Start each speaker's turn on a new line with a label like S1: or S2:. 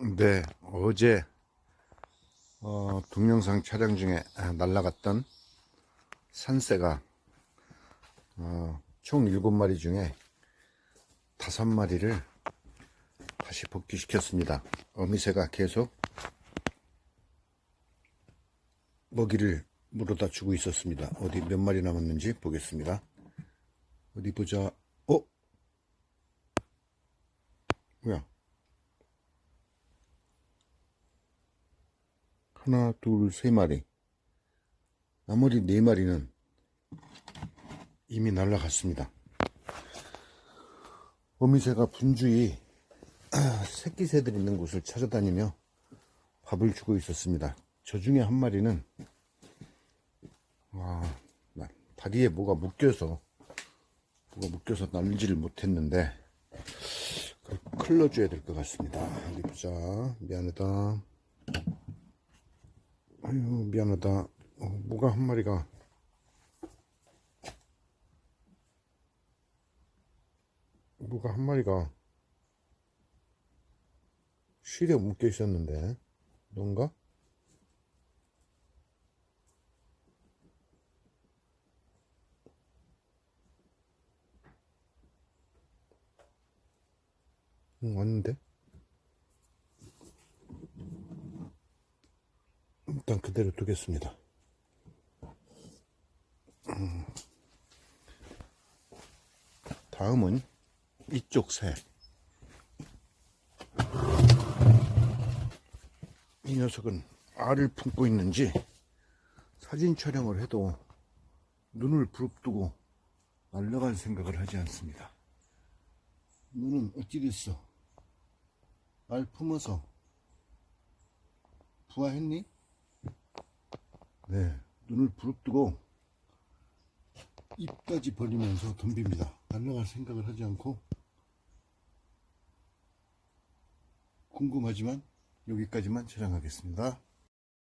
S1: 네, 어제 어, 동영상 촬영 중에 날라갔던 산새가 어, 총 7마리 중에 5마리를 다시 복귀시켰습니다. 어미새가 계속 먹이를 물어다 주고 있었습니다. 어디 몇 마리 남았는지 보겠습니다. 어디 보자. 어? 뭐야? 하나, 둘, 세 마리. 나머지 네 마리는 이미 날아갔습니다. 어미새가 분주히 새끼 새들 있는 곳을 찾아다니며 밥을 주고 있었습니다. 저 중에 한 마리는 와, 나- 다리에 뭐가 묶여서 뭐가 묶여서 날지를 못했는데 그걸 클러 줘야 될 것 같습니다. 어디 보자. 미안하다. 아유 미안하다. 어, 뭐가 한 마리가. 뭐가 한 마리가 실에 묶여 있었는데. 넌가? 응 왔는데 일단 그대로 두겠습니다. 음. 다음은 이쪽 새. 이 녀석은 알을 품고 있는지 사진 촬영을 해도 눈을 부릅뜨고 날아갈 생각을 하지 않습니다. 눈은 어찌 됐어? 알 품어서 부화했니? 네, 눈을 부릅뜨고 입까지 벌리면서 덤빕니다. 날아갈 생각을 하지 않고 궁금하지만 여기까지만 촬영하겠습니다.